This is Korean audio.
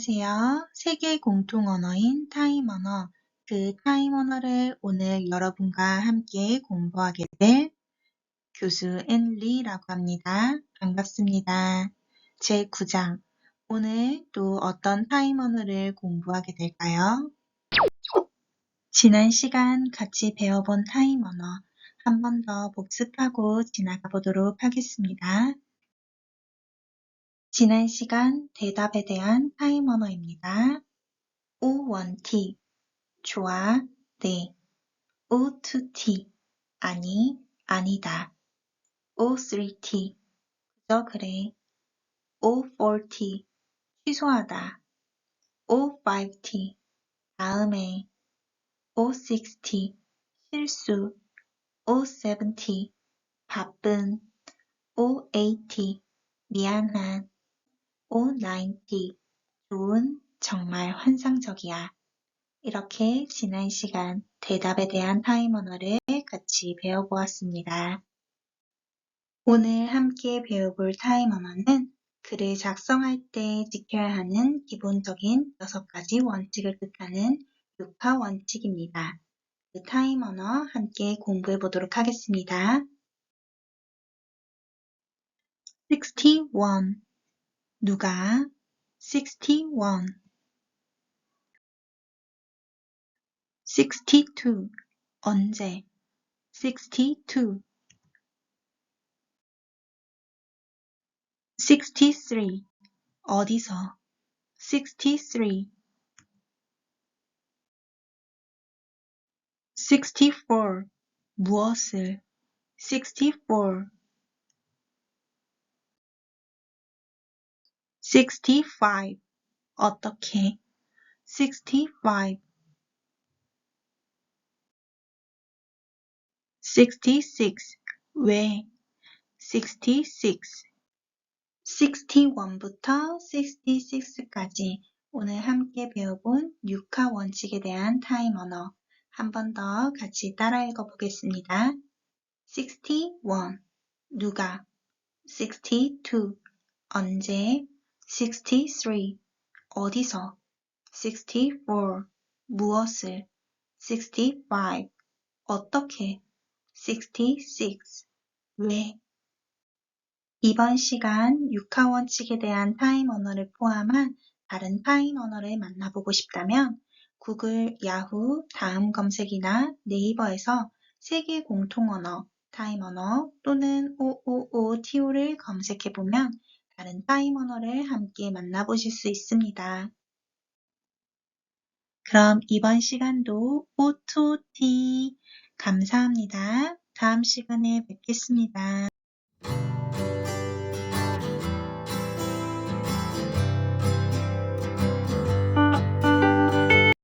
안녕하세요. 세계 공통 언어인 타임 언어, 그 타임 언어를 오늘 여러분과 함께 공부하게 될 교수 앤리라고 합니다. 반갑습니다. 제 9장. 오늘 또 어떤 타임 언어를 공부하게 될까요? 지난 시간 같이 배워본 타임 언어 한 번 더 복습하고 지나가 보도록 하겠습니다. 지난 시간 대답에 대한 타임 언어입니다. O1T 좋아, 네. O2T 아니, 아니다. O3T 그저 그래. O4T 취소하다. O5T 다음에 O6T 실수. O7T 바쁜. O8T 미안한. O90 좋은, 정말 환상적이야. 이렇게 지난 시간 대답에 대한 타임 언어를 같이 배워보았습니다. 오늘 함께 배워볼 타임 언어는 글을 작성할 때 지켜야 하는 기본적인 6가지 원칙을 뜻하는 6화 원칙입니다. 그 타임 언어 함께 공부해 보도록 하겠습니다. 61 누가? 61 62 언제? 62 63 어디서? 63 64 무엇을? 64 65 어떻게 65 66 왜? 66 61부터 66까지 오늘 함께 배워본 6화 원칙에 대한 타임 언어 한 번 더 같이 따라 읽어 보겠습니다. 61 누가? 62 언제 63 어디서? 64 무엇을? 65 어떻게? 66 왜? 이번 시간 6화 원칙에 대한 타임 언어를 포함한 다른 타임 언어를 만나보고 싶다면 구글, 야후, 다음 검색이나 네이버에서 세계 공통 언어, 타임 언어 또는 OOOTO를 검색해보면 다른 타임 언어를 함께 만나보실 수 있습니다. 그럼 이번 시간도 OTOT 감사합니다. 다음 시간에 뵙겠습니다.